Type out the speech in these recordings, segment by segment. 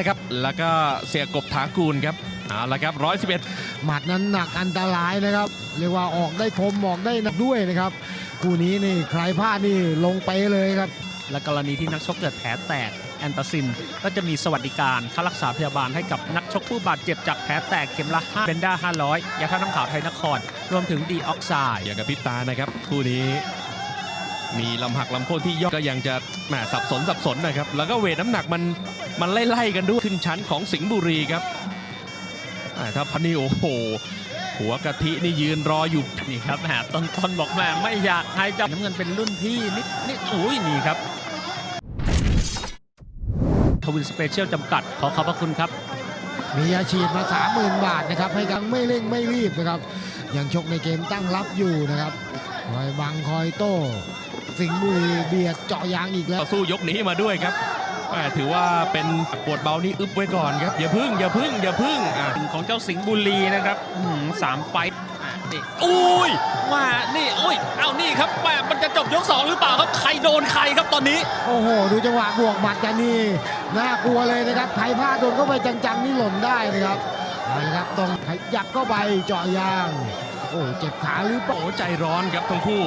นะครับแล้วก็เสียกบถากูลครับเอาละครับ111หมัดนั้นหนักอันตรายนะครับ เรียกว่าออกได้คมออกได้หนักด้วยนะครับ คู่นี้นี่ใครพลาดนี่ลงไปเลยครับ และกรณีที่นักชกเกิดแผลแตกแอนตาซิน ก็จะมีสวัสดิการค่ารักษาพยาบาลให้กับนักชกผู้บาดเจ็บจากแผลแตกเข็มละ5เบนด้า500 ยาท่าน้ำขาวไทยนคร รวมถึงดีออกไซด์อย่ากระพริบตานะครับคู่นี้ มีลำหักลำโค่นที่ย่อก็ยังจะแหมสับสนสับสนนะครับ แล้วก็เวทน้ำหนักมันมันไล่ๆกันด้วยขึ้นชั้นของสิงห์บุรีครับอ่าถ้าพันนี่โอ้โหหัวกะทินี่ยืนรออยู่นี่ครับแหมต้นต้นๆบอกแหมไม่อยากให้จับน้ำเงินเป็นรุ่นพี่นิดนิดอุ้ยนี่ครับทวินสเปเชียลจำกัดขอขอบพระคุณครับ มีอาชีพมา30,000บาทนะครับ ให้กังไม่เร่งไม่รีบนะครับยังชกในเกมตั้งรับอยู่นะครับคอยบังคอยโต้ สิงห์บุรีเบียดเจาะยางอีกแล้ว ต่อสู้ยกนี้มาด้วยครับแหมถือว่าเป็นปวดเบานี่อึบไว้ก่อนครับ อย่าพึ่งอย่าพึ่งอย่าพึ่งอะของเจ้าสิงห์บุรีนะครับอื้อหือสามไฟต์อะนี่อุ้ยว่านี่อุ้ยเอานี่ครับแหมมันจะจบยกสองหรือเปล่าครับใครโดนใครครับตอนนี้ โอ้โห ดูจังหวะบวกหมัดกันนี่น่ากลัวเลยนะครับใครพลาดโดนเข้าไปจังๆนี่หล่นได้นะครับเอาละครับต้องขยับเข้าไปเจาะยาง โอ้เจ็บขาหรือเปล่าโอ้ใจร้อนครับทั้งคู่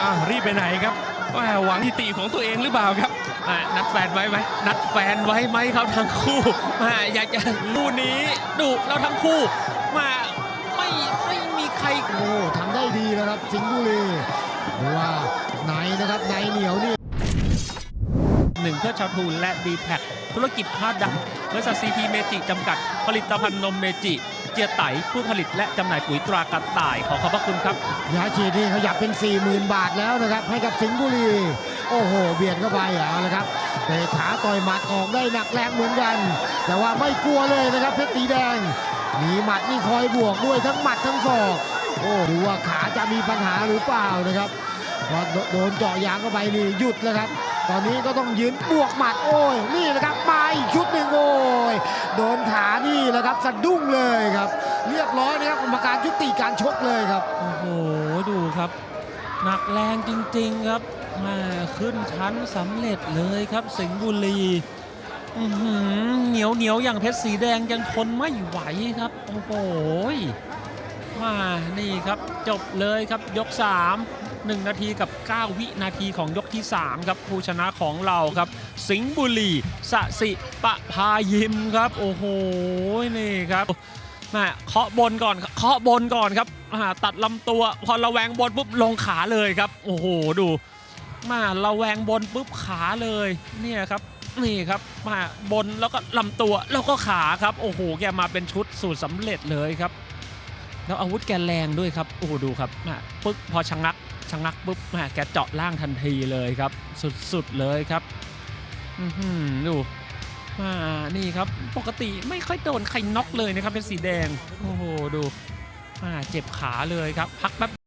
อะรีบไปไหนครับแหมหวังทิติของตัวเองหรือเปล่าครับอะนัดแฟนไว้ไหมนัดแฟนไว้ไหมครับทั้งคู่มาอยากจะคู่นี้ดุเราทั้งคู่มาไม่ไม่มีใครโอ้ทำได้ดีนะครับสิงห์บุรีดูว่าไหนนะครับไหนเหนียวนี่หนึ่งเพื่อชาวทูนและดีแท็ธุรกิจผ้าดำบริษัทซีพีเมจิจำกัด ผลิตภัณฑ์นมเมจิเจียไตผู้ผลิตและจำหน่ายปุ๋ยตรากระต่ายขอขอบพระคุณครับยาฉีดนี่ขยับเป็น 40,000 บาทแล้วนะครับ ให้กับสิงห์บุรี โอ้โห เบียดเข้าไปเอาละครับเตะขาต่อยหมัดออกได้หนักแรงเหมือนกัน แต่ว่าไม่กลัวเลยนะครับเพชรสีแดงหนีหมัดนี่คอยบวกด้วยทั้งหมัดทั้งศอกโอ้ดูว่าขาจะมีปัญหาหรือเปล่านะครับพอโดนเจาะยางเข้าไปนี่หยุดแล้วครับ ตอนนี้ก็ต้องยืนบวกหมัดโอ้ยนี่แหละครับมาอีกชุดหนึ่งโอ้ย โดนขานี่แหละครับสะดุ้งเลยครับ เรียบร้อยนะครับกรรมการยุติการชกเลยครับ โอ้โห ดูครับ หนักแรงจริงๆครับมาขึ้นชั้นสำเร็จเลยครับ สิงห์บุรีหือเหนียวเหนียวอย่างเพชรสีแดงยังทนไม่ไหวครับ โอ้โหมานี่ครับจบเลยครับยก3 1 นาทีกับ 9 วินาทีของยกที่ 3 ครับผู้ชนะของเราครับ สิงห์บุรีสสิปะพายิมครับ โอ้โห นี่ครับมาเคาะบนก่อนเคาะบนก่อนครับตัดลำตัวพอระแวงบนปุ๊บลงขาเลยครับ โอ้โหดูมาระแวงบนปุ๊บขาเลยเนี่ยครับนี่ครับมาบนแล้วก็ลำตัวแล้วก็ขาครับ โอ้โห แกมาเป็นชุดสูตรสำเร็จเลยครับ แล้วอาวุธแกแรงด้วยครับโอ้โหดูครับมาปึ๊บพอชะงักชะงักปุ๊บมาแกเจาะล่างทันทีเลยครับ สุดๆเลยครับอือหือดูอ่านี่ครับปกติไม่ค่อยโดนใครน็อกเลยนะครับเป็นสีแดง โอ้โหดูอ่าเจ็บขาเลยครับ พักแป๊บ